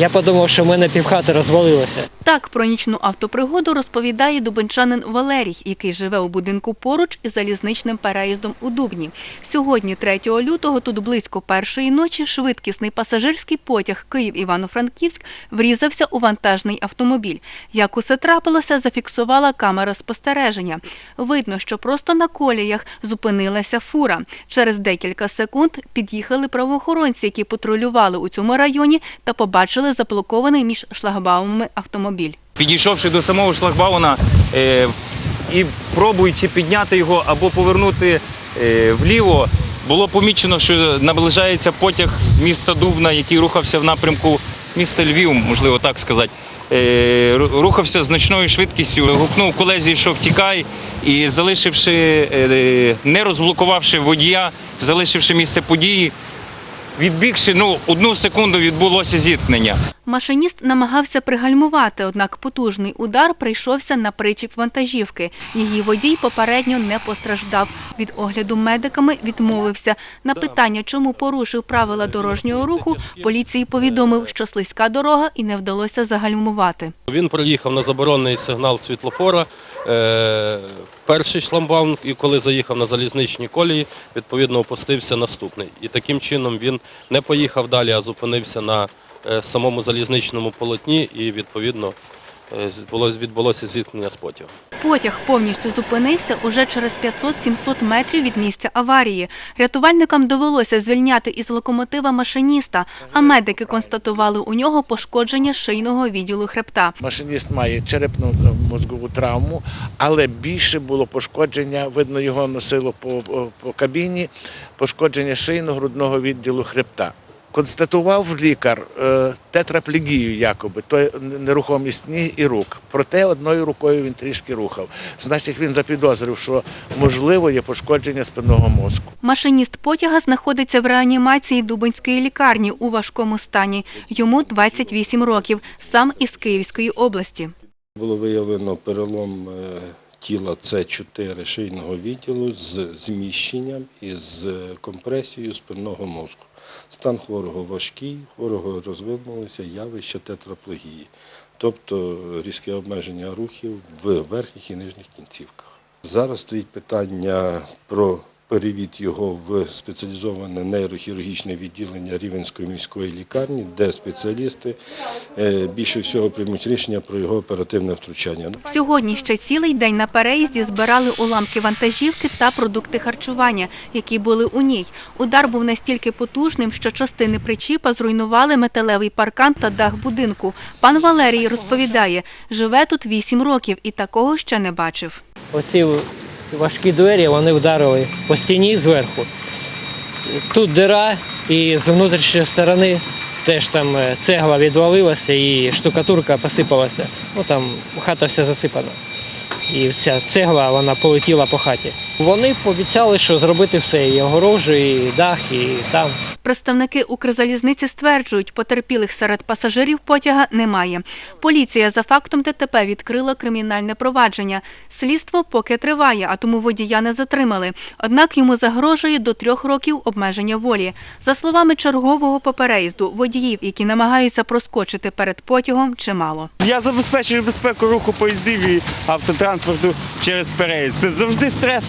Я подумав, що в мене півхати розвалилося. Так про нічну автопригоду розповідає дубенчанин Валерій, який живе у будинку поруч із залізничним переїздом у Дубні. Сьогодні, 3 лютого, тут близько першої ночі швидкісний пасажирський потяг Київ-Івано-Франківськ врізався у вантажний автомобіль. Як усе трапилося, зафіксувала камера спостереження. Видно, що просто на коліях зупинилася фура. Через декілька секунд під'їхали правоохоронці, які патрулювали у цьому районі та побачили заблокований між шлагбаумами автомобіль. Підійшовши до самого шлагбауна е, і пробуючи підняти його або повернути е, вліво, було помічено, що наближається потяг з міста Дубна, який рухався в напрямку міста Львів, можливо так сказати. Е, рухався значною швидкістю, гукнув колезі, що втікай, і залишивши, е, не розблокувавши водія, залишивши місце події, відбігши ну, одну секунду відбулося зіткнення. Машиніст намагався пригальмувати, однак потужний удар прийшовся на причіп вантажівки. Її водій попередньо не постраждав. Від огляду медиками відмовився. На питання, чому порушив правила дорожнього руху, поліції повідомив, що слизька дорога і не вдалося загальмувати. Він проїхав на заборонений сигнал світлофора. Е, перший шламбаум, і коли заїхав на залізничні колії, відповідно опустився наступний. І таким чином він не поїхав далі, а зупинився на е, самому залізничному полотні, і відповідно було- відбулося зіткнення з потягом. Потяг повністю зупинився уже через 500-700 метрів від місця аварії. Рятувальникам довелося звільняти із локомотива машиніста, а медики констатували у нього пошкодження шийного відділу хребта. Машиніст має черепну е, мозгову травму, але більше було пошкодження, видно, його носило по, по кабіні, пошкодження шийно-грудного відділу хребта. Констатував лікар е, тетраплегію, якоби, то нерухомість ніг і рук. Проте одною рукою він трішки рухав. Значить, він запідозрив, що можливо є пошкодження спинного мозку. Машиніст потяга знаходиться в реанімації Дубинської лікарні у важкому стані. Йому 28 років, сам із Київської області. Було виявлено перелом е, тіла С4 шийного відділу з зміщенням і з е, компресією спинного мозку. Стан хворого важкий, хворого розвинулися явище тетраплегії, тобто різке обмеження рухів в верхніх і нижніх кінцівках. Зараз стоїть питання про перевід його в спеціалізоване нейрохірургічне відділення Рівенської міської лікарні, де спеціалісти е, більше всього приймуть рішення про його оперативне втручання. Сьогодні ще цілий день на переїзді збирали уламки вантажівки та продукти харчування, які були у ній. Удар був настільки потужним, що частини причіпа зруйнували металевий паркан та дах будинку. Пан Валерій розповідає, живе тут 8 років і такого ще не бачив. Оці важкі двері вони вдарили по стіні зверху. Тут дира, і з внутрішньої сторони теж там е, цегла відвалилася і штукатурка посипалася. Ну там хата вся засипана. І ця цегла вона полетіла по хаті. Вони пообіцяли, що зробити все, і огорожу, і дах, і там. Представники Укрзалізниці стверджують, потерпілих серед пасажирів потяга немає. Поліція за фактом ДТП відкрила кримінальне провадження. Слідство поки триває, а тому водія не затримали. Однак йому загрожує до трьох років обмеження волі. За словами чергового по переїзду, водіїв, які намагаються проскочити перед потягом, чимало. Я забезпечую безпеку руху поїздів і автотранспорту через переїзд. Це завжди стрес.